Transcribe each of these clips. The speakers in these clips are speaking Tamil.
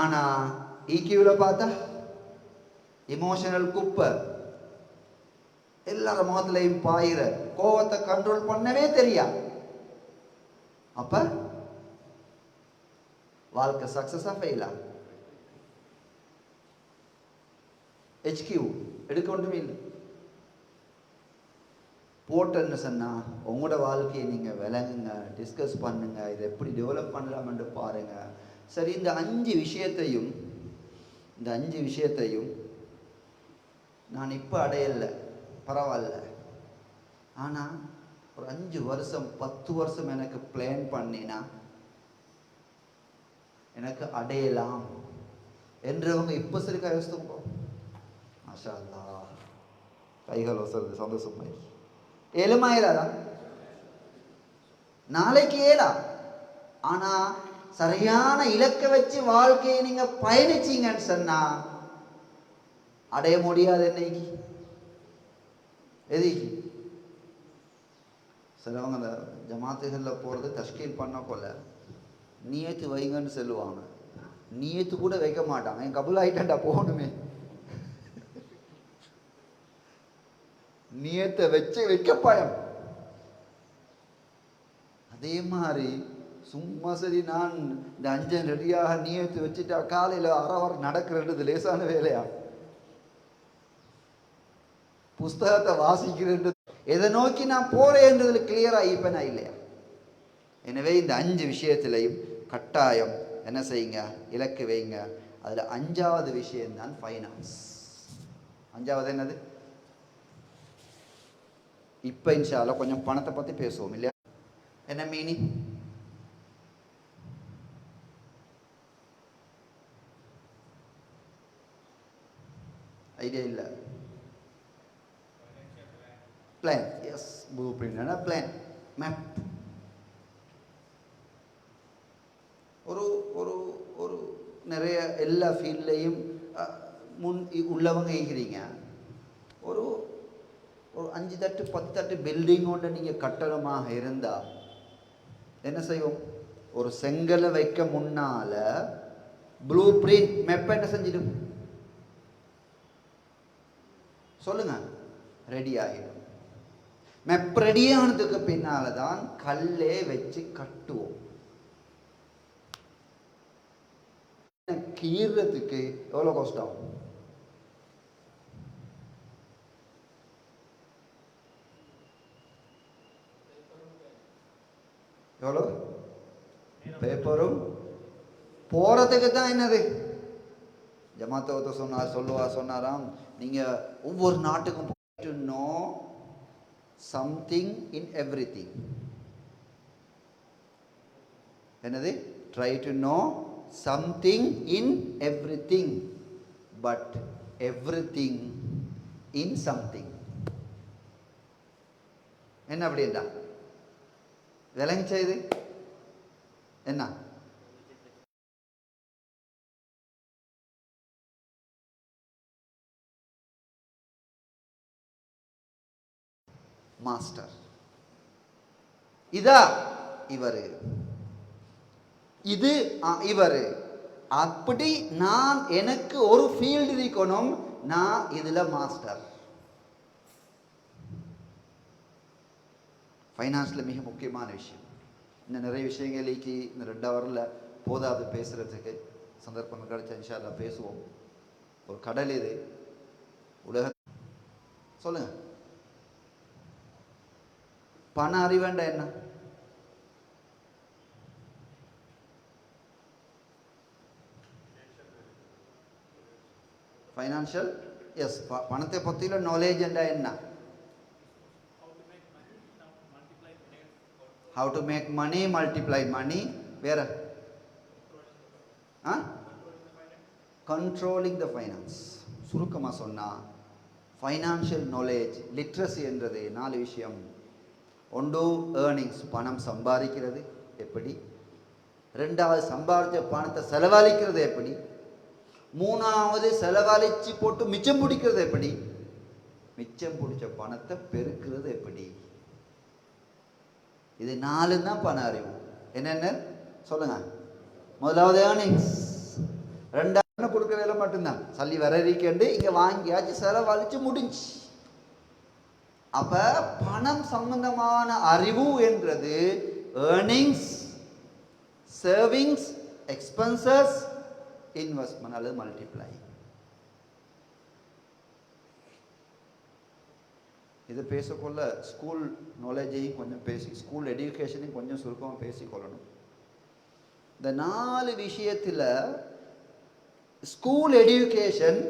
ஆனா ஈக்கியூவில் பார்த்தா இமோஷனல் குப்பை. எல்லார முகத்துலையும் பாயிர கோவத்தை கண்ட்ரோல் பண்ணவே தெரியா அப்ப வாழ்க்கை சக்சஸா ஃபெயிலா ஹெச்கியூ எடுக்க ஒன்றுமே இல்லை. போட்டேன்னு சொன்னா உங்களோட வாழ்க்கையை நீங்க விளங்குங்க டிஸ்கஸ் பண்ணுங்க இதை எப்படி டெவலப் பண்ணலாமென்று பாருங்க. சரி இந்த அஞ்சு விஷயத்தையும் இந்த அஞ்சு விஷயத்தையும் நான் இப்போ அடையலை. பரவாயில்ல. ஆனால் ஒரு அஞ்சு வருஷம் பத்து வருஷம் எனக்கு பிளான் பண்ணினா எனக்கு அடையலாம் என்றவங்க இப்போ சரி கைவசத்துங்க மாஷா அல்லா கைகள் வசது சந்தோஷமாய் ஏழுமாயிராதா நாளைக்கு ஏலா ஆனா சரியான இலக்கை வச்சு வாழ்க்கையை நீங்க பயணிச்சீங்கன்னு சொன்னா அடைய முடியாது என்னைக்கு எதுக்கு? சிலவங்க அந்த ஜமாத்துகளில் போகிறது தஷ்கீல் பண்ண போல. நியத்து வைங்கன்னு சொல்லுவாங்க. நியத்து கூட வைக்க மாட்டாங்க. என் கபுல் ஆயிட்டா போகணுமே. நியத்தை வச்சு வைக்க பயம். அதே மாதிரி சும்மா சரி நான் இந்த அஞ்சன் ரெடியாக நியமித்து வச்சுட்டா காலையில் அரை வாரம் நடக்கிறது லேசான வேலையா? புஸ்தகத்தை வாசிக்கிறது எதை நோக்கி நான் போறேன்றதுல கிளியராக இப்போ நான் இல்லையா? எனவே இந்த அஞ்சு விஷயத்திலையும் கட்டாயம் என்ன செய்யுங்க? இலக்கு வைங்க. அதுல அஞ்சாவது விஷயம் தான் ஃபைனான்ஸ் அஞ்சாவது என்னது? இப்ப இன்ஷால கொஞ்சம் பணத்தை பத்தி பேசுவோம் இல்லையா? என்ன மீனிங் ஐடியா இல்லை. Plan as blueprint plan map ஒரு ஒரு ஒரு நிறைய எல்லா ஃபீல்ட்லேயும் முன் இ- உள்ளவங்க இருக்கிறீங்க ஒரு ஒரு அஞ்சு தட்டு பத்து தட்டு பில்டிங் கொண்டு நீங்கள் கட்டணமாக இருந்தால் என்ன செய்வோம்? ஒரு செங்கலை வைக்க முன்னால ப்ளூ பிரிண்ட் மெப்பை என்ன செஞ்சிடும்? சொல்லுங்க. ரெடி ஆகிடும் மெப் ரெடியானதுக்கு பின்னால் தான் கல்லே வச்சு கட்டுவோம். கீறதுக்கு எவ்வளோ கஷ்டம் எவ்வளோ? பேப்பரும் போறதுக்கு தான் என்னது? ஜமாத்தவத்தை சொன்னார் சொல்லுவா சொன்னாராம் நீங்க ஒவ்வொரு நாட்டுக்கும் to know something in every என்னது? Try to know something in everything but everything in something என்ன அப்படின்டா விளங்கிச்சா இது? என்ன? மாஸ்டர். இதா இவரு. இது இவர் இவரு. அப்படி நான் எனக்கு ஒரு ஃபீல்டு இருக்கணும் நான் இதுல மாஸ்டர். ஃபைனான்ஸில் மிக முக்கியமான விஷயம். இன்னும் நிறைய விஷயங்களுக்கு இந்த ரெண்டு ஹவரில் போதாது பேசுறதுக்கு சந்தர்ப்பம் கிடைச்சா இன்ஷா பேசுவோம். ஒரு கடல் இது. உலக சொல்லுங்க. பண அறிவேண்டா என்ன? ஃபைனான்ஷியல் எஸ் பணத்தை பற்றியுள்ள நாலேஜ் என்றா என்ன? How to make money multiply money வேற? ஆ? கண்ட்ரோலிங் த ஃபைனான்ஸ் சுருக்கமாக சொன்னால் ஃபைனான்ஷியல் நாலேஜ் லிட்ரஸி என்றது நாலு விஷயம். ஒன்று ஏர்னிங்ஸ் பணம் சம்பாதிக்கிறது எப்படி? ரெண்டாவது சம்பாதிச்ச பணத்தை செலவழிக்கிறது எப்படி? மூணாவது செலவழித்து போட்டு மிச்சம் பிடிக்கிறது எப்படி? மிச்சம் பிடிச்ச பணத்தை பெருக்கிறது எப்படி? இது நாலு தான் பண அறிவு. என்னென்ன? சொல்லுங்க. முதலாவது ஏர்னிங்ஸ் ரெண்டாவது கொடுக்குற வேலை மட்டும்தான். சல்லி வரறிக்கண்டு இங்கே வாங்கியாச்சு செலவழித்து முடிஞ்சு அப்ப பணம் சம்பந்தமான அறிவு என்றது ஏர்னிங்ஸ் சேவிங்ஸ் எக்ஸ்பென்சஸ் இன்வெஸ்ட்மெண்ட் அல்லது மல்டிப்ளை இது பேசக்கொள்ள ஸ்கூல் நாலேஜையும் கொஞ்சம் பேசி ஸ்கூல் எஜுகேஷனையும் கொஞ்சம் சுருக்கமாக பேசிக்கொள்ளணும். இந்த நாலு விஷயத்தில் ஸ்கூல் எஜுகேஷன்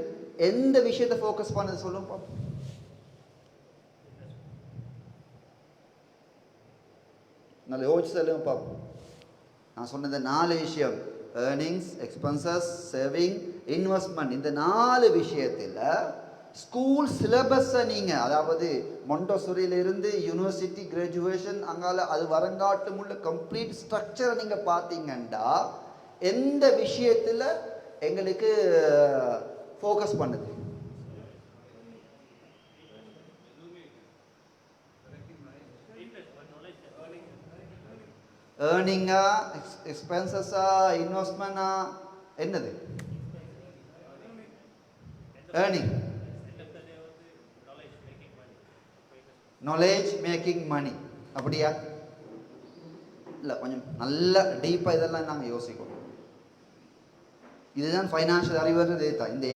எந்த விஷயத்தை ஃபோக்கஸ் பண்ணது சொல்லுங்க பார்ப்போம் நல்லா யோசிச்சு சொல்லுங்க பார்ப்போம் நான் சொன்ன இந்த நாலு விஷயம். ஏர்னிங்ஸ் எக்ஸ்பென்சஸ் சேவிங் இன்வெஸ்ட்மெண்ட் இந்த நாலு விஷயத்தில் ஸ்கூல் சிலபஸை நீங்கள் அதாவது மொண்டோசொரியிலிருந்து யூனிவர்சிட்டி கிராஜுவேஷன் அங்கால அது வரங்காட்டும் உள்ள கம்ப்ளீட் ஸ்ட்ரக்சரை நீங்கள் பார்த்தீங்கன்னா எந்த விஷயத்தில் எங்களுக்கு ஃபோக்கஸ் பண்ணுது? ஏர்னிங்கா எக்ஸ்பென்சஸா இன்வெஸ்ட்மெண்டா என்னது? ஏர்னிங் நாலேஜ் மேக்கிங் மணி அப்படியா? இல்லை கொஞ்சம் நல்ல டீப்பாக இதெல்லாம் நாங்கள் யோசிக்கணும். இதுதான் ஃபைனான்ஷியல் அறிவுறது தான். இந்த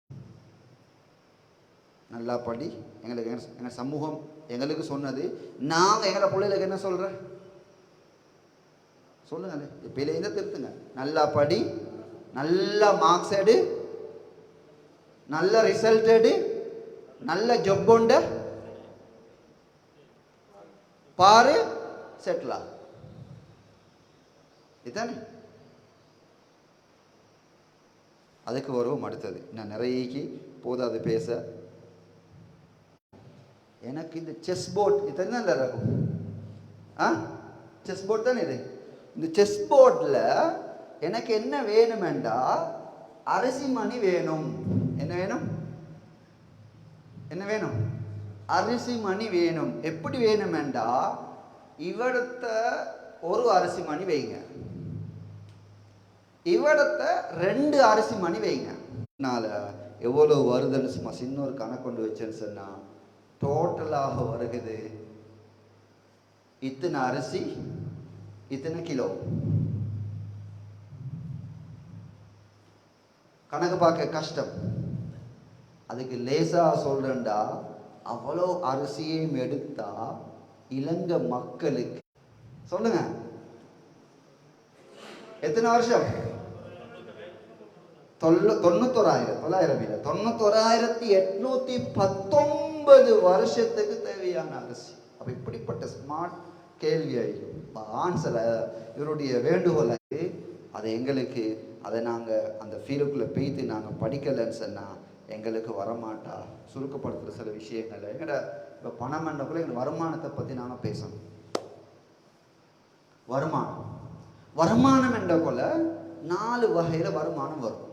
நல்லா படி. எங்களுக்கு எங்கள் சமூகம் எங்களுக்கு சொன்னது. நாங்கள் எங்களை பிள்ளைகளுக்கு என்ன சொல்கிறேன் சொல்லுங்கள் இப்போலேருந்து திருத்துங்க? நல்லா படி நல்ல மார்க்ஸ் எடு நல்ல ரிசல்ட் எடு நல்ல ஜொப் உண்டு. பாரு செட்டிலா இதுதானே அதுக்கு வருவோம் அடுத்தது. நான் நிறையக்கு போதாது பேச. எனக்கு இந்த செஸ் போர்ட் இது என்ன இருக்கும் ஆ? செஸ் போர்ட் தானே இது? இந்த செஸ் போர்டில் எனக்கு என்ன வேணுமெண்டா? அரிசி மணி வேணும். என்ன வேணும்? என்ன வேணும்? அரிசி மணி வேணும். எப்படி வேணுமெண்டா? இவடத்த ஒரு அரிசி மணி வைங்க. இவடத்த ரெண்டு அரிசி மணி வைங்க. அதனால எவ்வளோ வருதுன்னு சும்மா சின்ன ஒரு கணக்கு கொண்டு வச்சேன்னு சொன்னால் டோட்டலாக வருகுது. இத்தனை அரிசி இத்தனை கிலோ கணக்கு பார்க்க கஷ்டம். அதுக்கு லேசா சொல்றேன்டா அவ்வளோ அரிசியையும் எடுத்தா இலங்கை மக்களுக்கு. சொல்லுங்க. எத்தனை வருஷம்? தொல்ல தொண்ணூத்தோராயிரம் தொள்ளாயிரம் இல்லை. தொண்ணூத்தோராயிரத்தி எட்நூத்தி பத்தொன்பது வருஷத்துக்கு தேவையான அரிசி. அப்ப இப்படிப்பட்ட ஸ்மார்ட் கேள்வி ஆன்சரை இவருடைய வேண்டுகோளை அதை எங்களுக்கு அதை நாங்கள் அந்த ஃபீலுக்குள்ளே பெய்த்து நாங்கள் படிக்கலைன்னு சொன்னால் எங்களுக்கு வரமாட்டா? சுருக்கப்படுத்துகிற சில விஷயங்கள். எங்கட இப்போ பணம் என்றக்குள்ள எங்கள் வருமானத்தை பற்றி நாங்கள் பேசணும். வருமானம். வருமானம் என்ற கொள்ள நாலு வகையில் வருமானம் வரும்.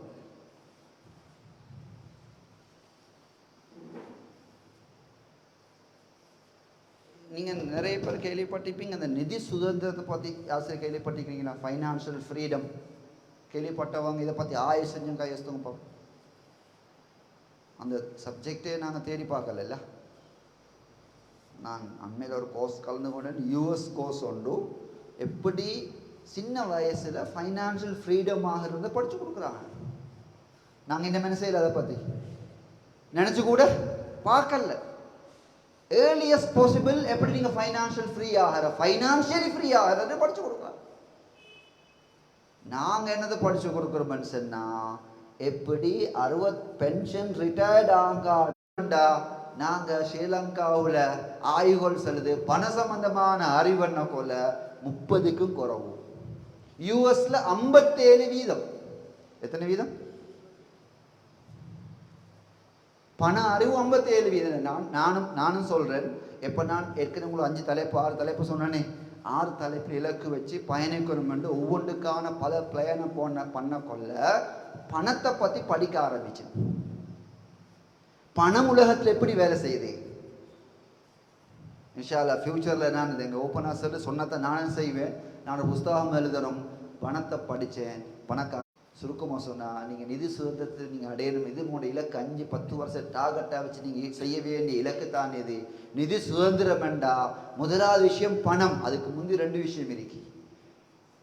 நீங்கள் நிறைய பேர் கேள்விப்பட்டிருப்பீங்க அந்த நிதி சுதந்திரத்தை பற்றி யாசிரியர் கேள்விப்பட்டிருக்கீங்களா? ஃபைனான்ஷியல் ஃப்ரீடம் கேள்விப்பட்டவங்க இதை பற்றி ஆயுள் செஞ்சும் கையெழுத்துங்க அந்த சப்ஜெக்டே நாங்கள் தேடி பார்க்கல நான் அண்மையில் ஒரு கோர்ஸ் கலந்து கொண்டேன். யூஎஸ் கோர்ஸ் உண்டு. எப்படி சின்ன வயசில் ஃபைனான்ஷியல் ஃப்ரீடம் ஆகிறத படித்து கொடுக்குறாங்க. நாங்கள் இந்த என்ன செய்யல அதை பற்றி நினச்சி கூட பார்க்கல. ஏர்லியஸ்ட் பாசிபிள் எப்படி நீங்கள் ஃபைனான்ஷியல் ஃப்ரீ ஆகிற? ஃபைனான்ஷியலி ஃப்ரீ ஆகிறத படித்து கொடுக்கலாம் நாங்கள் என்னது படித்து கொடுக்குறோம்னு மனுஷன்னா எப்படி அறுபத் பென்ஷன் ரிட்டையர்ட் ஆகாண்டா நாங்கள் ஸ்ரீலங்காவில் ஆய்வுகள் செல்லுது பண சம்பந்தமான அறிவண்ண போல முப்பதுக்கும் குறவு. யூஎஸில் ஐம்பத்தேழு வீதம். எத்தனை வீதம்? பண அறிவு ஐம்பத்தேழு வீதம். நான் நானும் நானும் சொல்கிறேன் எப்போ நான் ஏற்கனவே உங்களுக்கு அஞ்சு தலைப்பு ஆறு தலைப்பு சொன்னேனே ஆறு தலைப்பு இலக்கு வச்சு பயணிக்கணும் என்று ஒவ்வொன்றுக்கான பல பிளேனை போன பண்ண கொள்ள பணத்தை பற்றி படிக்க ஆரம்பிச்சேன். பணம் உலகத்தில் எப்படி வேலை செய்யுது? இன்ஷால்லா ஃப்யூச்சரில் நான் இது எங்கள் ஓப்பனாக சொல்லி சொன்னதை நானும் செய்வேன். நான் புஸ்தகம் எழுதணும். பணத்தை படித்தேன் பணக்கா சுருக்கமாக சொன்னால் நீங்கள் நிதி சுதந்திரத்தை நீங்கள் அடையணும். இது உங்களோட இலக்கு. அஞ்சு பத்து வருஷம் டார்கெட்டாக வச்சு நீங்கள் செய்ய வேண்டிய இலக்கு தான் இது. நிதி சுதந்திரம் வேண்டா முதலாவது விஷயம் பணம். அதுக்கு முந்தி ரெண்டு விஷயம் இருக்கு.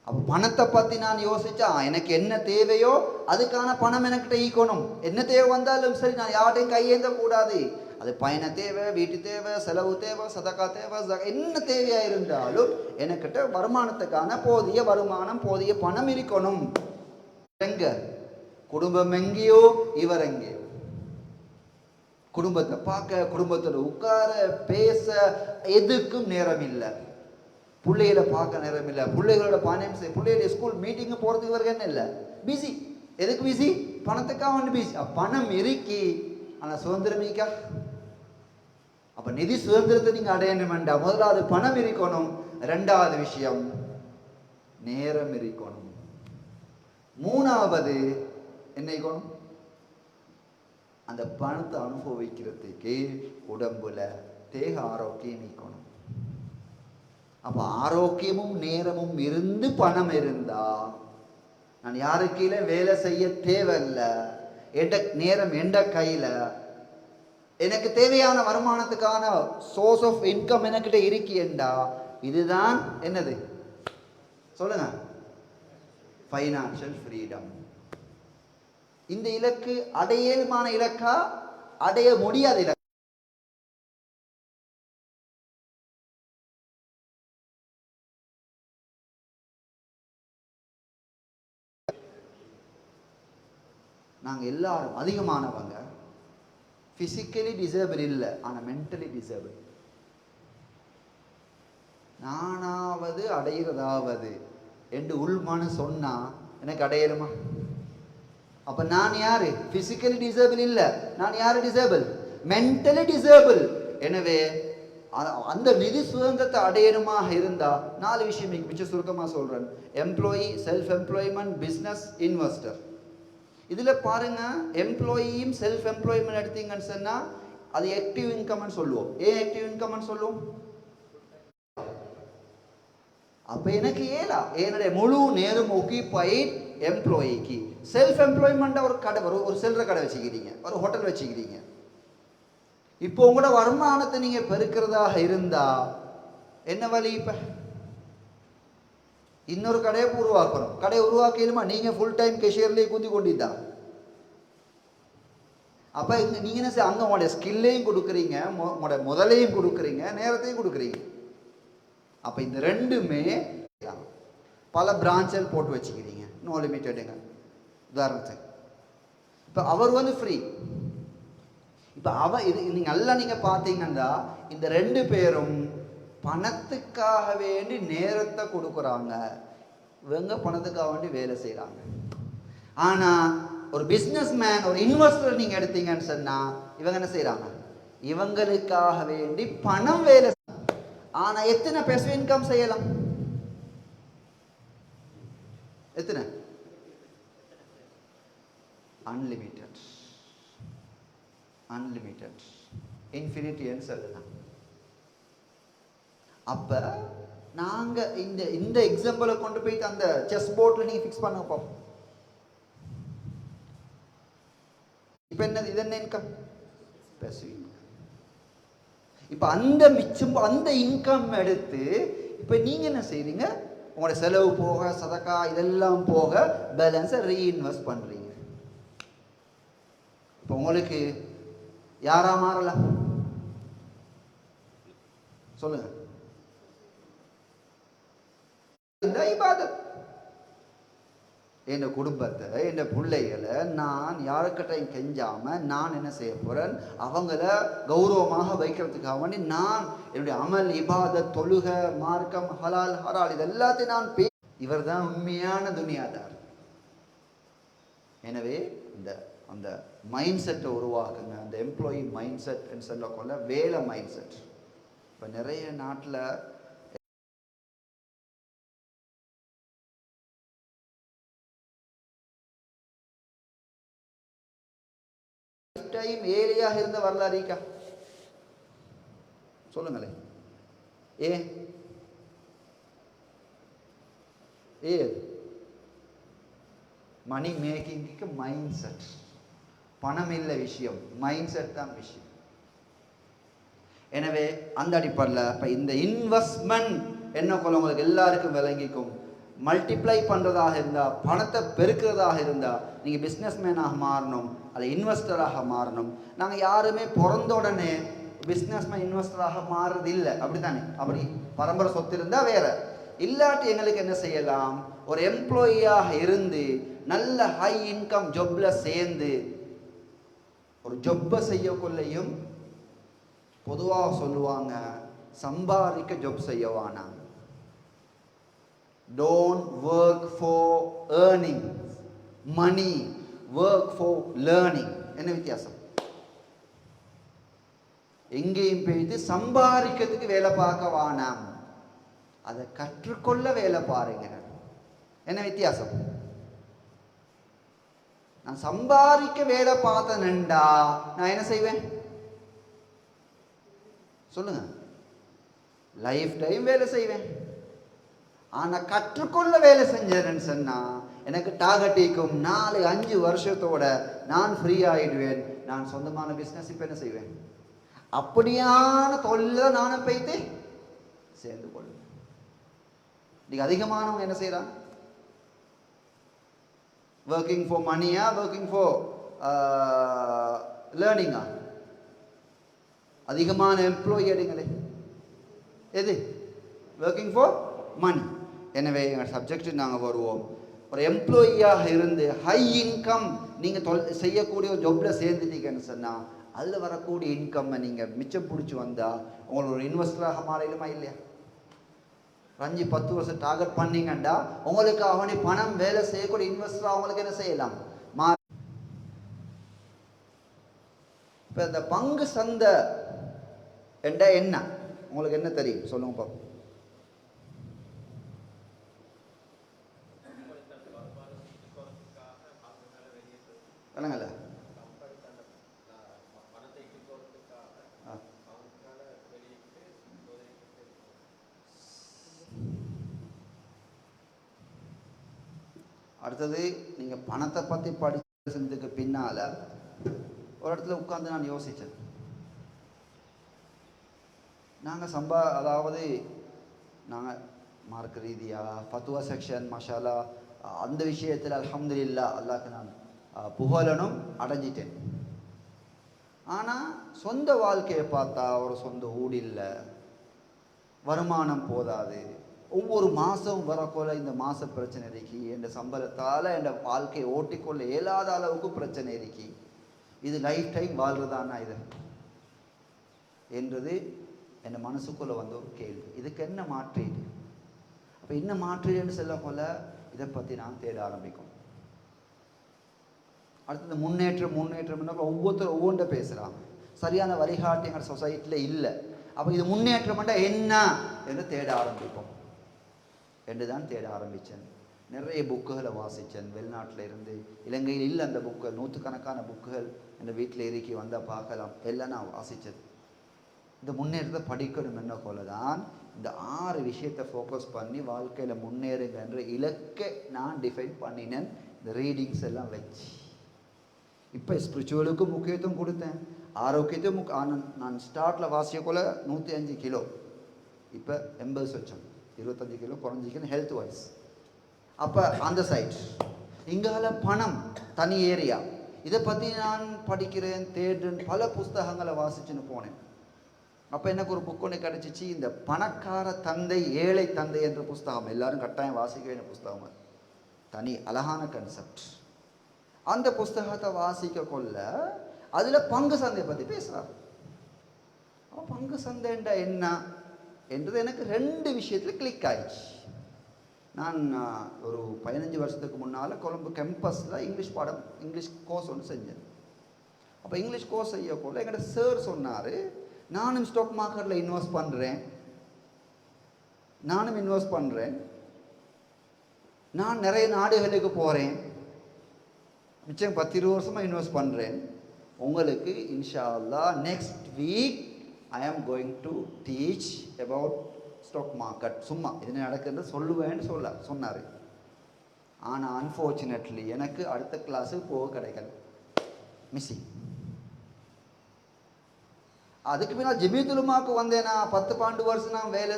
அப்போ பணத்தை பற்றி நான் யோசிச்சா எனக்கு என்ன தேவையோ அதுக்கான பணம் எனக்கிட்ட ஈக்கணும் என்ன தேவை வந்தாலும் சரி நான் யார்ட்டையும் கையேந்த கூடாது அது பயண தேவை வீட்டு தேவை செலவு தேவை சதக்கா தேவை என்ன தேவையாக இருந்தாலும் எனக்கிட்ட வருமானத்துக்கான போதிய வருமானம் போதிய பணம் இருக்கணும். எங்க குடும்பம் எங்கேயோ இவர் எங்கேயோ குடும்பத்தை பார்க்க குடும்பத்தோட உட்கார பேச எதுக்கும் நேரம் இல்லை பிள்ளைகளை பார்க்க நேரம் இல்லை பிள்ளைகளோட பாணியம் செய்ய பிள்ளைகளுடைய ஸ்கூல் மீட்டிங்கு போகிறதுக்கு வரைக்கும் என்ன இல்லை? பிஸி எதுக்கு பிஸி பணத்துக்காக வந்து பிஸி பணம் இருக்கி ஆனால் சுதந்திரம் இருக்கா? அப்போ நிதி சுதந்திரத்தை நீங்கள் அடையணும் வேண்டாம் முதலாவது பணம் இருக்கணும். ரெண்டாவது விஷயம் நேரம் இருக்கணும். மூணாவது என்னை கோணும் அந்த பணத்தை அனுபவிக்கிறதுக்கு உடம்புல தேக ஆரோக்கியம் இருக்கணும் அப்போ ஆரோக்கியமும் நேரமும் இருந்து பணம் இருந்தா நான் யாரு கீழே வேலை செய்ய தேவையில்ல எட நேரம் எந்த கையில எனக்கு தேவையான வருமானத்துக்கான சோர்ஸ் ஆஃப் இன்கம் எனக்கிட்ட இருக்கியண்டா இதுதான் என்னது? சொல்லுங்க. ஃபைனான்சியல் ஃப்ரீடம் இந்த இலக்கு அடையலுமான இலக்கா? அடைய முடியாத இலக்கு. நாங்கள் எல்லாரும் அதிகமானவங்க. ஃபிசிக்கலி டிசேபிள் இல்லை ஆனால் மென்டலி டிசேபிள் நானாவது அடைகிறதாவது என்று உள்மனு சொன்னா எனக்கு அடையலுமா? அப்ப நான் யாரு? பிசிக்கலி டிசேபிள் இல்ல. நான் யாரு டிசேபிள் மென்டலி டிசேபிள் எனவே அந்த நிதி சுதந்திரத்தை அடையணுமாக இருந்தா நாலு விஷயம் நீங்க மிச்சம் சுருக்கமா சொல்றேன். Employee self employment business investor இதுல பாருங்க எம்ப்ளாயியும் செல்ஃப் எம்ப்ளாய்மெண்ட் எடுத்தீங்கன்னு சொன்னா அது ஆக்டிவ் இன்கம்னு சொல்லுவோம். ஏன் ஆக்டிவ் இன்கம்னு சொல்லுவோம்? அப்போ எனக்கு ஏலா. என்னுடைய முழு நேரம் ஒக்கிபைட் எம்ப்ளாயிக்கு செல்ஃப் எம்ப்ளாய்மெண்ட்டாக ஒரு கடை ஒரு ஒரு செல்ற கடை வச்சுக்கிறீங்க. ஒரு ஹோட்டல் வச்சுக்கிறீங்க. இப்போ உங்களோட வருமானத்தை நீங்கள் பெருக்கிறதாக இருந்தால் என்ன வழி இப்போ? இன்னொரு கடையை உருவாக்கணும். கடையை உருவாக்கணுமா நீங்கள் ஃபுல் டைம் கெஷியர்லேயே குந்தி கொண்டிருந்தா அப்போ நீங்கள் என்ன அங்கே உங்களுடைய ஸ்கில்லையும் கொடுக்குறீங்க. உங்களோட முதலையும் கொடுக்குறீங்க. நேரத்தையும் கொடுக்குறீங்க. அப்போ இந்த ரெண்டுமே பல பிரான்ச்சல் போட்டு வச்சுக்கிறீங்க. நோ லிமிட்டடுங்க உதாரணத்துக்கு இப்போ அவர் வந்து ஃப்ரீ இப்போ அவ இது நீங்கள் நல்லா நீங்கள் பார்த்தீங்கன்னா இந்த ரெண்டு பேரும் பணத்துக்காக வேண்டி நேரத்தை கொடுக்குறாங்க. இவங்க பணத்துக்காக வேண்டி வேலை செய்கிறாங்க ஆனால் ஒரு பிஸ்னஸ் மேன் ஒரு இன்வெஸ்டர் நீங்கள் எடுத்தீங்கன்னு சொன்னால் இவங்க என்ன செய்கிறாங்க இவங்களுக்காக வேண்டி பணம் வேலை ஆனால் எத்தனை பெச இன்கம் செய்யலாம்? எத்தனை? அன்லிமிட்டட் அன்லிமிட்டட் இன்ஃபினிட்டின்னு சொல்லலாம். அப்போ நாங்கள் இந்த இந்த எக்ஸாம்பிளை கொண்டு போயிட்டு அந்த செஸ் போர்ட்டில் நீங்கள் ஃபிக்ஸ் பண்ண பார்ப்போம் இப்போ என்ன இது என்ன இன்கம் பேசிவ் இப்போ அந்த மிச்சம் அந்த இன்கம் எடுத்து இப்போ நீங்கள் என்ன செய்கிறீங்க உங்களோட செலவு போக சதக்கா இதெல்லாம் போக பேலன்ஸை ரீஇன்வெஸ்ட் பண்றீங்க. இப்போ உங்களுக்கு யாராக மாறலாம் சொல்லுங்க. இந்த இபாதத் என் குடும்பத்தை என் பிள்ளைகளை நான் யாருக்கிட்டையும் கெஞ்சாமல் நான் என்ன செய்ய போகிறேன் அவங்கள கௌரவமாக வைக்கிறதுக்காக வேண்டி நான் என்னுடைய அமல் இபாத தொழுக மார்க்கம் ஹலால் ஹரால் இது எல்லாத்தையும் நான் பே இவர் தான் உண்மையான துனியாதார். எனவே இந்த அந்த மைண்ட் செட்டை உருவாக்குங்க. அந்த எம்ப்ளாயி மைண்ட் செட் சொல்லக்கொள்ள வேலை மைண்ட் செட் இப்போ நிறைய நாட்டில் டைம் ஏழையாக இருந்த வரலாறு இருக்கா சொல்லுங்களேன் ஏ மணி மேக்கிங்க்கு மைண்ட் செட் பணம் இல்லை விஷயம். மைண்ட் செட் தான் விஷயம். எனவே அந்த அடிப்படையில் இப்போ இந்த இன்வெஸ்ட்மெண்ட் என்ன போல உங்களுக்கு எல்லாருக்கும் விளங்கிக்கும். மல்டிப்ளை பண்ணுறதாக இருந்தால் பணத்தை பெருக்கிறதாக இருந்தால் நீங்கள் பிஸ்னஸ்மேனாக மாறணும் அல்ல இன்வெஸ்டராக மாறணும். நாங்கள் யாருமே பிறந்த உடனே பிஸ்னஸ்மேன் இன்வெஸ்டராக மாறுறது இல்லை அப்படி தானே அப்படி பரம்பரை சொத்து இருந்தால் வேற. இல்லாட்டி எங்களுக்கு என்ன செய்யலாம்? ஒரு எம்ப்ளாயியாக இருந்து நல்ல ஹை இன்கம் ஜொப்பில் சேர்ந்து ஒரு ஜொப்பை செய்யக்குள்ளையும் பொதுவாக சொல்லுவாங்க சம்பாதிக்க job செய்யவானா don't work for earning money work for learning என்ன வித்தியாசம்? எங்கேயும் போயிட்டு சம்பாதிக்கிறதுக்கு வேலை பார்க்க வானாம் அதை கற்றுக்கொள்ள வேலை பாருங்க. என்ன வித்தியாசம்? நான் சம்பாதிக்க வேலை பார்த்தனண்டா நான் என்ன செய்வேன்? சொல்லுங்க. லைஃப் டைம் வேலை செய்வேன். ஆனால் கற்றுக்கொள்ள வேலை செஞ்சேன்னு சொன்னால் எனக்கு டாகட்டிக்கும் நாலு அஞ்சு வருஷத்தோட நான் ஃப்ரீ ஆகிடுவேன் நான் சொந்தமான பிஸ்னஸ் இப்போ என்ன செய்வேன்? அப்படியான தொழில நானும் போய்த்து சேர்ந்து கொள்வேன். இன்னைக்கு அதிகமானவங்க என்ன செய்கிறான் ஒர்க்கிங் ஃபார் மணியா ஒர்க்கிங் ஃபார் லேர்னிங்கா அதிகமான எம்ப்ளாயி எடுங்களே. எது? ஒர்க்கிங் ஃபார் மணி எனவே எங்கள் சப்ஜெக்ட் நாங்கள் வருவோம். ஒரு எம்ப்ளாயியாக இருந்து ஹை இன்கம் நீங்கள் தொல் செய்யக்கூடிய ஒரு ஜாப்பில் சேர்ந்துட்டீங்கன்னு சொன்னால் அதில் வரக்கூடிய இன்கம்மை நீங்கள் மிச்சம் பிடிச்சி வந்தால் உங்களோட ஒரு இன்வெஸ்டராக மாறிடுமா இல்லையா? அஞ்சு பத்து வருஷம் டார்கெட் பண்ணீங்கண்டா உங்களுக்கு அவனி பணம் வேலை செய்யக்கூடிய இன்வெஸ்டராக அவங்களுக்கு என்ன செய்யலாம்? மா இப்போ இந்த பங்கு சந்தை என்ன? உங்களுக்கு என்ன தெரியும்? சொல்லுங்க பார்ப்போம் விளங்கல. அடுத்தது நீங்கள் பணத்தை பற்றி படிச்சதுக்கு பின்னால் ஒரு இடத்துல உட்காந்து நான் யோசித்தேன் நாங்கள் சம்பா அதாவது நாங்கள் மார்க் ரீதியாக ஃபத்துவா செக்ஷன் மஷாலா அந்த விஷயத்தில் அல்ஹம்துலில்லா அல்லாக்கு நான் புகழனும் அடைஞ்சிட்டேன். ஆனால் சொந்த வாழ்க்கையை பார்த்தா ஒரு சொந்த ஊடு இல்லை. வருமானம் போதாது. ஒவ்வொரு மாதம் வரக்கொள்ள இந்த மாத பிரச்சனை இருக்கு. என் சம்பளத்தால் என் வாழ்க்கையை ஓட்டிக்கொள்ள இயலாத அளவுக்கு பிரச்சனை இருக்கு. இது லைஃப் டைம் வாழ்றதானா இது. என்றது என் மனசுக்குள்ளே வந்த ஒரு கேள்வி. இதுக்கு என்ன மாற்றீடு அப்போ என்ன மாற்றீடுன்னு சொல்லக்கொள்ள இதை பற்றி நான் தேட ஆரம்பிக்கும். அடுத்தது முன்னேற்றம் முன்னேற்றம்னா ஒவ்வொருத்தரும் ஒவ்வொன்றை பேசுகிறாங்க சரியான வழிகாட்டி எங்கள் சொசைட்டியில் இல்லை. அப்போ இது முன்னேற்றம்னா என்ன என்று தேட ஆரம்பிப்போம். என்று தான் தேட ஆரம்பித்தேன் நிறைய புக்குகளை வாசித்தேன் வெளிநாட்டில் இருந்து இலங்கையில் இல்லை அந்த புக்குகள் நூற்றுக்கணக்கான புக்குகள் என் வீட்டில் இறக்கி வந்தால் பார்க்கலாம். எல்லாம் நான் வாசித்தது இந்த முன்னேற்றத்தை படிக்கணும் என்ன போல தான் இந்த ஆறு விஷயத்தை ஃபோக்கஸ் பண்ணி வாழ்க்கையில் முன்னேறுங்கன்ற இலக்கை நான் டிஃபைன் பண்ணினேன். இந்த ரீடிங்ஸ் எல்லாம் வச்சு. இப்போ ஸ்பிரிச்சுவலுக்கும் முக்கியத்துவம் கொடுத்தேன். ஆரோக்கியத்தையும் முக் ஆனந்த் நான் ஸ்டார்ட்டில் வாசியக்குள்ள நூற்றி அஞ்சு கிலோ. இப்போ எண்பது சொச்சம். இருபத்தஞ்சு கிலோ குறைஞ்சிக்கணும் ஹெல்த் வைஸ் அப்போ அந்த சைட் இங்கால பணம் தனி ஏரியா இதை பற்றி நான் படிக்கிறேன் தேடுறேன் பல புஸ்தகங்களை வாசிச்சுன்னு போனேன். அப்போ எனக்கு ஒரு புக் ஒன்று கிடச்சிச்சு. இந்த பணக்கார தந்தை ஏழை தந்தை என்ற புஸ்தகம். எல்லாரும் கட்டாயம் வாசிக்க வேண்டிய புஸ்தகம் தனி அழகான கன்செப்ட் அந்த புஸ்தகத்தை வாசிக்க கொள்ள அதில் பங்கு சந்தையை பற்றி பேசுகிறார் அப்போ பங்கு சந்தைண்டா என்ன என்றது எனக்கு ரெண்டு விஷயத்தில் கிளிக் ஆயிடுச்சு. நான் ஒரு பதினஞ்சு வருஷத்துக்கு முன்னால் கொழும்பு கேம்பஸில் இங்கிலீஷ் பாடம் இங்கிலீஷ் கோர்ஸ் ஒன்று செஞ்சேன். அப்போ இங்கிலீஷ் கோர்ஸ் செய்யக்குள்ள எங்கிட்ட சார் சொன்னார் நானும் ஸ்டாக் மார்க்கெட்டில் இன்வெஸ்ட் பண்ணுறேன் நானும் இன்வெஸ்ட் பண்ணுறேன் நான் நிறைய நாடுகளுக்கு போகிறேன் மிச்சம் பத்து இருபது வருஷமாக இன்வெஸ்ட் பண்ணுறேன் உங்களுக்கு இன்ஷா அல்லா next week I am going to teach about stock market சும்மா இது நடக்குதுன்னு சொல்லுவேன்னு சொல்ல சொன்னார். ஆனால் அன்ஃபார்ச்சுனேட்லி எனக்கு அடுத்த கிளாஸுக்கு போக கிடைக்கல. மிஸ்ஸிங் அதுக்கு பின்னால் ஜிமித்துலுமாக்கு வந்தேன் நான். பத்து பன்னெண்டு வருஷம் நான் வேலை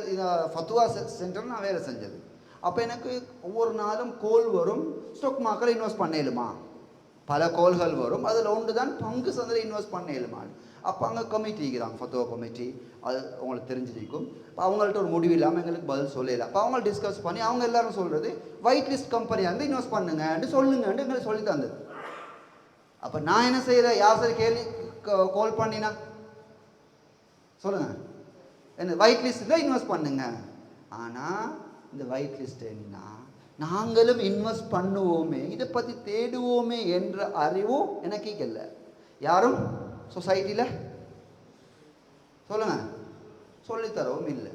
ஃபத்துவா சென்டர் நான் வேலை செஞ்சது. அப்போ எனக்கு ஒவ்வொரு நாளும் கோல் வரும். ஸ்டாக் மார்க்கெட் இன்வெஸ்ட் பண்ணலுமா? பல கோல்கள் வரும். அதில் ஒன்று தான் பங்கு சந்தையில் இன்வெஸ்ட் பண்ணேலுமான்னு அப்போ அங்கே கமிட்டி இருக்கிறாங்க ஃபத்தோ கமிட்டி அது உங்களுக்கு தெரிஞ்சிருக்கும். இப்போ அவங்கள்ட்ட ஒரு முடிவு இல்லாமல் எங்களுக்கு பதில் சொல்லல. அப்போ அவங்க டிஸ்கஸ் பண்ணி அவங்க எல்லாரும் சொல்கிறது ஒயிட் லிஸ்ட் கம்பெனியாக இருந்து இன்வெஸ்ட் பண்ணுங்கன்னு சொல்லுங்கன்னு எங்களுக்கு சொல்லி தந்தது. அப்போ நான் என்ன செய்கிறேன் யார் சார் கேள்வி கால் பண்ணினா? சொல்லுங்க. என்ன ஒயிட் லிஸ்ட் தான் இன்வெஸ்ட் பண்ணுங்க. ஆனால் இந்த ஒயிட் லிஸ்ட் என்ன? நாங்களும் இன்வெஸ்ட் பண்ணுவோமே இதை பற்றி தேடுவோமே என்ற அறிவும் எனக்கு இல்லை. யாரும் சொசைட்டியில் சொல்லுங்க. சொல்லித்தரவும் இல்லை.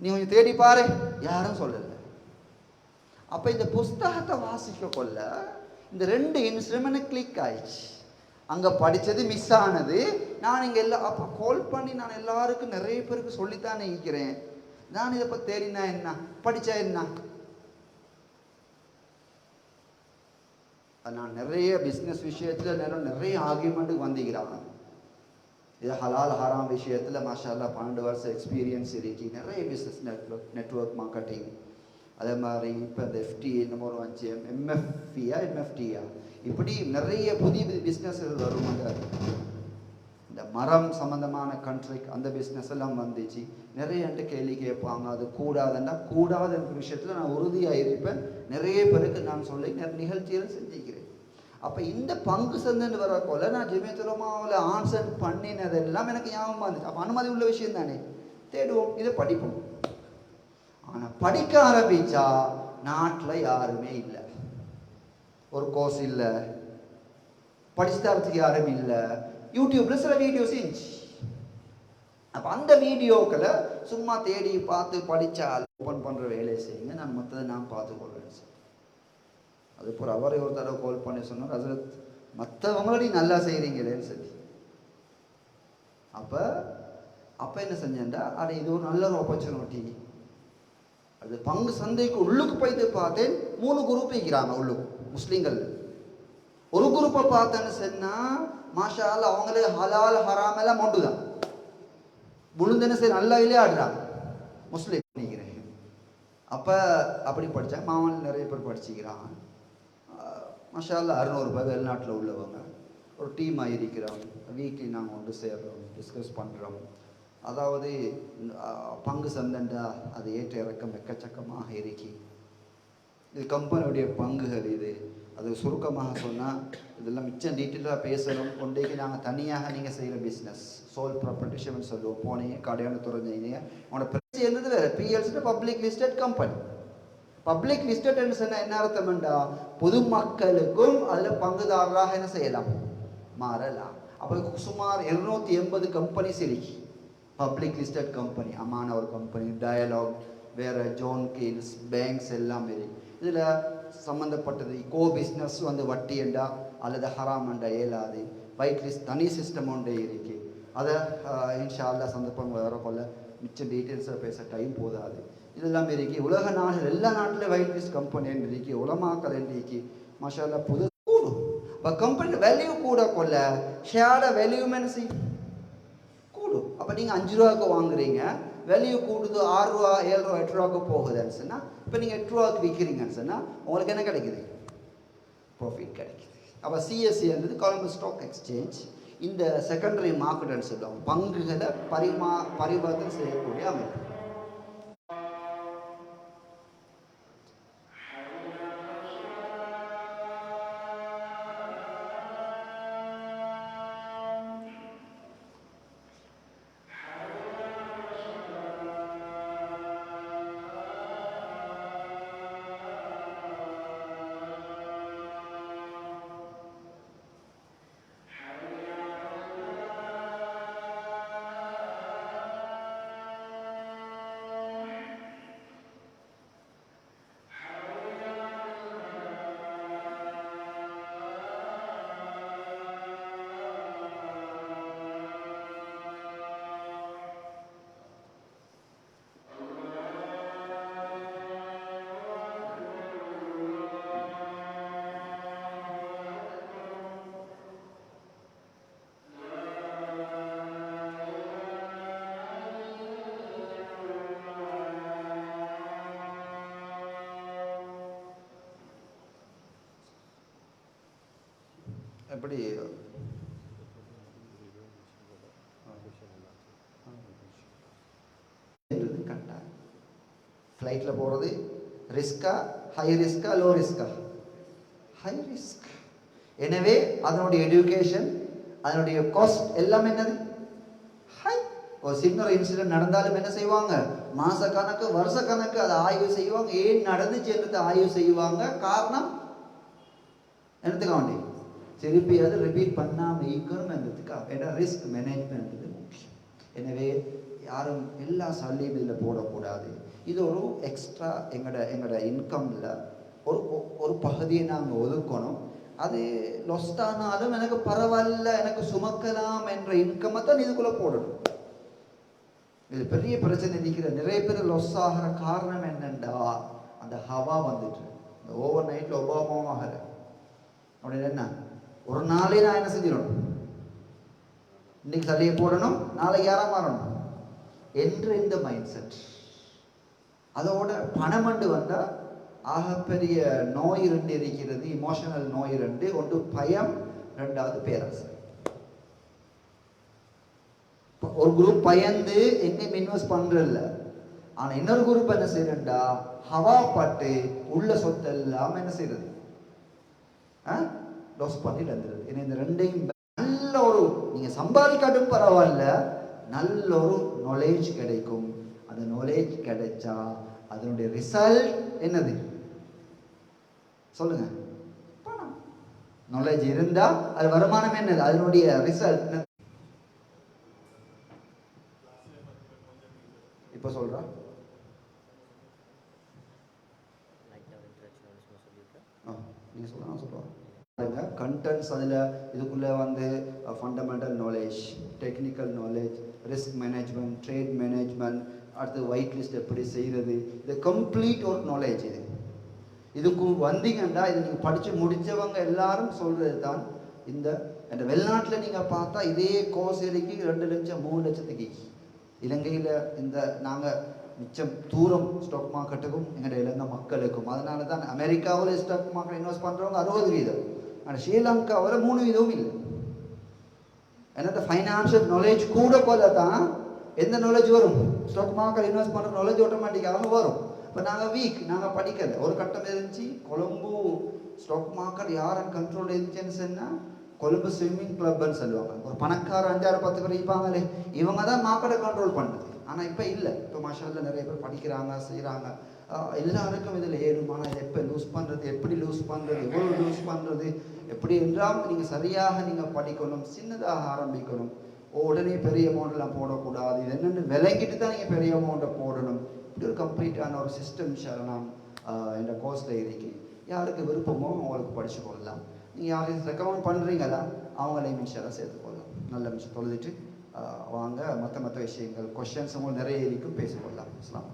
நீ கொஞ்சம் தேடி பாரு. யாரும் சொல்லலை. அப்போ இந்த புஸ்தகத்தை வாசிக்க கொள்ள இந்த ரெண்டு இன்ஸ்ட்ருமெண்ட் கிளிக் ஆயிடுச்சு. அங்கே படித்தது மிஸ் ஆனது. நான் இங்கே எல்லா அப்போ கால் பண்ணி நான் எல்லாருக்கும் நிறைய பேருக்கு சொல்லித்தானே இருக்கிறேன். நான் இதை பற்றி தேடினா என்ன? படித்தா என்ன? நான் நிறைய பிஸ்னஸ் விஷயத்தில் நேரம் நிறைய ஆர்கியூமெண்ட்டுக்கு வந்திக்கிறாங்க இது ஹலால் ஹராம் விஷயத்தில் மாஷால்லா பன்னெண்டு வருஷம் எக்ஸ்பீரியன்ஸ் இருக்கு. நிறைய பிஸ்னஸ் நெட்ஒர்க் நெட்ஒர்க் மார்க்கெட்டிங் அதே மாதிரி இப்போ இந்த எஃப்டி என்னமோ ஒரு வந்துச்சு எம்எஃப்டியா எம்எஃப்டியா இப்படி நிறைய புதிய பிஸ்னஸ் வரும் அந்த இந்த மரம் சம்மந்தமான கண்ட்ரிக் அந்த பிஸ்னஸ் எல்லாம் வந்துச்சு. நிறைய என்கிட்ட கேள்வி கேட்பாங்க. அது கூடாதுன்னா கூடாதுன்ற விஷயத்தில் நான் உறுதியாக இருப்பேன். நிறைய பேருக்கு நான் சொல்லி நிறைய நிகழ்ச்சிகள் செஞ்சுக்கிறேன். அப்போ இந்த பங்கு சந்தைன்னு வர போல நான் ஜெமித்துலமாவில் ஆன்சர் பண்ணினதெல்லாம் எனக்கு ஞாபகமாக இருந்துச்சு. அப்போ அனுமதி உள்ள விஷயம் தானே? தேடுவோம். இதை படிப்போம். ஆனால் படிக்க ஆரம்பித்தா நாட்டில் யாருமே இல்லை. ஒரு கோர்ஸ் இல்லை. படிச்சு தரத்துக்கு யாரும் இல்லை. யூடியூப்பில் சில வீடியோஸ் இருந்துச்சு. அப்போ அந்த வீடியோக்களை சும்மா தேடி பார்த்து படித்தால் ஓப்பன் பண்ணுற வேலையை செய்யுங்க. நான் மற்றதை நான் பார்த்துக்கொள்வேன் சார். அது போல் அவரை ஒரு தடவை கால் பண்ணி சொன்னார் ஹசரத் நீ நல்லா செய்கிறீங்களேன்னு சொல்லி. அப்போ அப்போ என்ன செஞ்சேன்டா? அட இது ஒரு நல்ல ஒரு ஆப்பர்ச்சுனிட்டி அது பங்கு சந்தைக்கு உள்ளுக்கு போயிட்டு பார்த்தேன். மூணு குரூப் இருக்கிறாங்க உள்ளுக்கு. முஸ்லீம்கள். ஒரு குரூப்பை பார்த்தேன்னு சொன்னால் மாஷா அவங்களே ஹலால் ஹராமெல்லாம் மொண்டு தான் விழுந்தன சரி நல்லா விளையாடுறான் முஸ்லீம் நினைக்கிறேன். அப்போ அப்படி படித்தேன் மாமன் நிறைய பேர் படிச்சுக்கிறான். மாஷா அறுநூறு அறுநூறுபா வெளிநாட்டில் உள்ளவங்க. ஒரு டீமாக இருக்கிறோம். வீக்லி நாங்கள் ஒன்று சேர்றோம் டிஸ்கஸ் பண்ணுறோம் அதாவது பங்கு சந்தண்டா அது ஏற்ற இறக்கம் எக்கச்சக்கமாக இருக்கி. இது கம்பெனியுடைய பங்குகள் இது. அது சுருக்கமாக சொன்னால் இதெல்லாம் மிச்சம் டீட்டெயிலாக பேசணும். ஒன்றைக்கு நாங்கள் தனியாக நீங்கள் செய்கிற பிஸ்னஸ் சோல் ப்ராப்பர்ட்டிஷன் சொல்லுவோம் போனீங்க கடையான துறஞ்சீங்க உங்களோட பிரச்சனை என்னது வேற. பிஎல்சிட்டு பப்ளிக் லிஸ்டட் கம்பெனி பப்ளிக் லிஸ்டட்னு சொன்னால் என்ன அர்த்தம்டா பொதுமக்களுக்கும் அதில் பங்குதாரராக என்ன செய்யலாம்? மாறலாம். அப்போ சுமார் இருநூத்தி எண்பது கம்பெனிஸ் இருக்கு. பப்ளிக் லிஸ்டட் கம்பெனி அமான ஒரு கம்பெனி டயலாக் வேற ஜோன் கீல்ஸ் பேங்க்ஸ் எல்லாம் இருக்கு. இதில் சம்மந்தப்பட்டது கோ பிஸ்னஸ் வந்து வட்டி என்றா அல்லது ஹராம் என்றா இயலாது வைட் லிஸ்ட் தனி சிஸ்டம் ஒன்றே இருக்குது அதை இன்ஷால்லா சந்தர்ப்பங்கள் சந்தர்ப்பம் வர கொள்ள மிச்சம் டீட்டெயில்ஸாக பேச டைம் போதாது. இதெல்லாம் இருக்கி உலக நாடுகள் எல்லா நாட்டிலும் ஒயிட் லிஸ்ட் கம்பெனி இருக்கி உலமாக்கல் இருக்கு மாஷா புது கூடும். இப்போ கம்பெனி வேல்யூ கூட கொள்ள ஷேரோட வேல்யூமென்சி கூடும். அப்போ நீங்கள் அஞ்சு ரூபாய்க்கு வாங்குறீங்க வேல்யூ கூடுது ஆறு ரூபா ஏழு ரூபா எட்டு ரூபாவுக்கு போகுதுன்னு சொன்னால் இப்போ நீங்கள் எட்டு ரூபாவுக்கு விற்கிறீங்கன்னு சொன்னால் உங்களுக்கு என்ன கிடைக்குது? ப்ராஃபிட் கிடைக்குது. அப்போ சிஎஸ்சி என்பது கொலம்பஸ் ஸ்டாக் எக்ஸ்சேஞ்ச் இந்த செகண்டரி மார்க்கெட்டுன்னு சொல்லுவாங்க. பங்குகளை பரிமா பரிவர்த்தனை செய்யக்கூடிய அமைப்பு. எப்படி? கரெக்டாக ஃப்ளைட்டில் போகிறது ரிஸ்கா ஹை ரிஸ்கா லோ ரிஸ்கா ஹை ரிஸ்க் எனவே அதனுடைய எடுகேஷன் அதனுடைய காஸ்ட் எல்லாமே என்னது? ஹை ஒரு சின்ன ஒரு இன்சிடென்ட் நடந்தாலும் என்ன செய்வாங்க? மாச கணக்கு வருஷ கணக்கு அதை ஆய்வு செய்வாங்க. ஏன் நடந்துச்சுன்றதை ஆய்வு செய்வாங்க. காரணம்? என்னத்துக்காக வேண்டி? திருப்பி அதை ரிப்பீட் பண்ணாமல் இருக்கணும்ன்றதுக்காக ஏன்னா ரிஸ்க் மேனேஜ்மெண்ட் முக்கியம். எனவே யாரும் எல்லா சல்லியும் இதில் போடக்கூடாது. இது ஒரு எக்ஸ்ட்ரா எங்களோட எங்களோட இன்கம்ல ஒரு ஒரு பகுதியை நாங்கள் ஒதுக்கணும். அது லொஸ்ட் ஆனாலும் எனக்கு பரவாயில்ல எனக்கு சுமக்கலாம் என்ற இன்கம்மை தான் இதுக்குள்ளே போடணும். இது பெரிய பிரச்சனை இருக்கிற நிறைய பேர் லொஸ் ஆகிற காரணம் என்னண்டா அந்த ஹவா வந்துட்டு இந்த ஓவர் நைட்டில் ஒபாமாவாகிற அப்படின்னு என்ன? ஒரு நாளே நான் என்ன செஞ்சிடணும்? இன்னைக்கு சல்லியை போடணும் நாளைக்கு யாரா மாறணும்? என்ற இந்த மைண்ட் செட் அதோட பணமண்டு வந்தால் ஆகப்பெரிய நோய் ரெண்டு இருக்கிறது இமோஷனல் நோய் ரெண்டு ஒன்று பயம் ரெண்டாவது பேராசை ஒரு குரூப் பயந்து எங்கேயும் இன்வெஸ்ட் பண்றதில்ல. ஆனா இன்னொரு குரூப் என்ன செய்யறா ஹவா பட்டு உள்ள சொத்தெல்லாம் என்ன செய்யறது லாஸ் பண்ணிட்டு வந்துடுது ஏன்னா இந்த ரெண்டையும் நல்ல ஒரு நீங்க சம்பாதிக்காட்டும் பரவாயில்ல நல்ல ஒரு நாலேஜ் கிடைக்கும். அந்த நாலேஜ் கிடைச்சா அதனுடைய ரிசல்ட் என்னது? சொல்லுங்க. பணம். நாலேஜ் இருந்தா அது வருமானம் என்னது? அதனுடைய ரிசல்ட் இப்போ சொல்றா. ஆ நீங்க சொல்ல நான் சொல்லுவேன் பாருங்க கண்டென்ட்ஸ் அதில் இதுக்குள்ளே வந்து fundamental knowledge technical knowledge risk management trade management அடுத்து ஒயிட் லிஸ்ட் எப்படி செய்கிறது இது கம்ப்ளீட் ஒரு நாலேஜ் இது. இதுக்கு வந்தீங்கன்னா இது நீங்கள் படித்து முடித்தவங்க எல்லாரும் சொல்கிறது தான் இந்த அந்த வெளிநாட்டில் நீங்கள் பார்த்தா இதே கோர்ஸ் இருக்கு ரெண்டு லட்சம் மூணு லட்சத்துக்கு. இலங்கையில் இந்த நாங்கள் மிச்சம் தூரம் ஸ்டாக் மார்க்கெட்டுக்கும் எங்களுடைய இலங்கை மக்களுக்கும் அதனால தான் அமெரிக்காவில் ஸ்டாக் மார்க்கெட் இன்வெஸ்ட் பண்ணுறவங்க அறுபது வீதம். ஆனால் ஸ்ரீலங்காவில் மூணு வீதமும் இல்லை. என்னது ஃபைனான்ஷியல் நாலேஜ் கூட போல தான் எந்த நாலேஜ் வரும்? ஸ்டாக் மார்க்கெட் இன்வெஸ்ட் பண்ணுற நாலேஜ் ஆட்டோமேட்டிக்காக வரும். இப்போ நாங்கள் வீக் நாங்கள் படிக்கல. ஒரு கட்டம் இருந்துச்சு கொழும்பு ஸ்டாக் மார்க்கெட் யாரும் கண்ட்ரோல் இருந்துச்சுன்னு சொன்னால் கொழும்பு ஸ்விம்மிங் கிளப்னு சொல்லுவாங்க. ஒரு பணக்கார அஞ்சாறு பத்து பேர் இருப்பாங்களே இவங்க தான் மார்க்கெட்டை கண்ட்ரோல் பண்ணுறது ஆனால் இப்போ இல்லை. இப்போ மாஷால்ல நிறைய பேர் படிக்கிறாங்க செய்கிறாங்க எல்லாருக்கும் இதில் ஏறும். ஆனால் எப்போ லூஸ் பண்ணுறது எப்படி லூஸ் பண்ணுறது எவ்வளோ லூஸ் பண்ணுறது எப்படி என்றால் நீங்கள் சரியாக நீங்கள் படிக்கணும் சின்னதாக ஆரம்பிக்கணும். உடனே பெரிய அமௌண்ட்லாம் போடக்கூடாது. இது என்னென்னு விளங்கிட்டு தான் நீங்கள் பெரிய அமௌண்ட்டை போடணும். இப்படி ஒரு கம்ப்ளீட்டான ஒரு சிஸ்டம் சரணம் இந்த கோர்ஸில் இருக்கு யாருக்கு விருப்பமோ அவங்களுக்கு படித்து கொள்ளலாம். நீங்கள் யாரையும் ரெக்கமெண்ட் பண்ணுறீங்களா அவங்களையும் இன்ஷாலாக சேர்த்துக்கொள்ளலாம் நல்ல விஷயம் தொழுதுட்டு வாங்க. மற்ற மற்ற விஷயங்கள் கொஷின்ஸ் உங்களுக்கு நிறைய இருக்கும். பேசிக்கொள்ளலாம் அஸ்ஸலாமு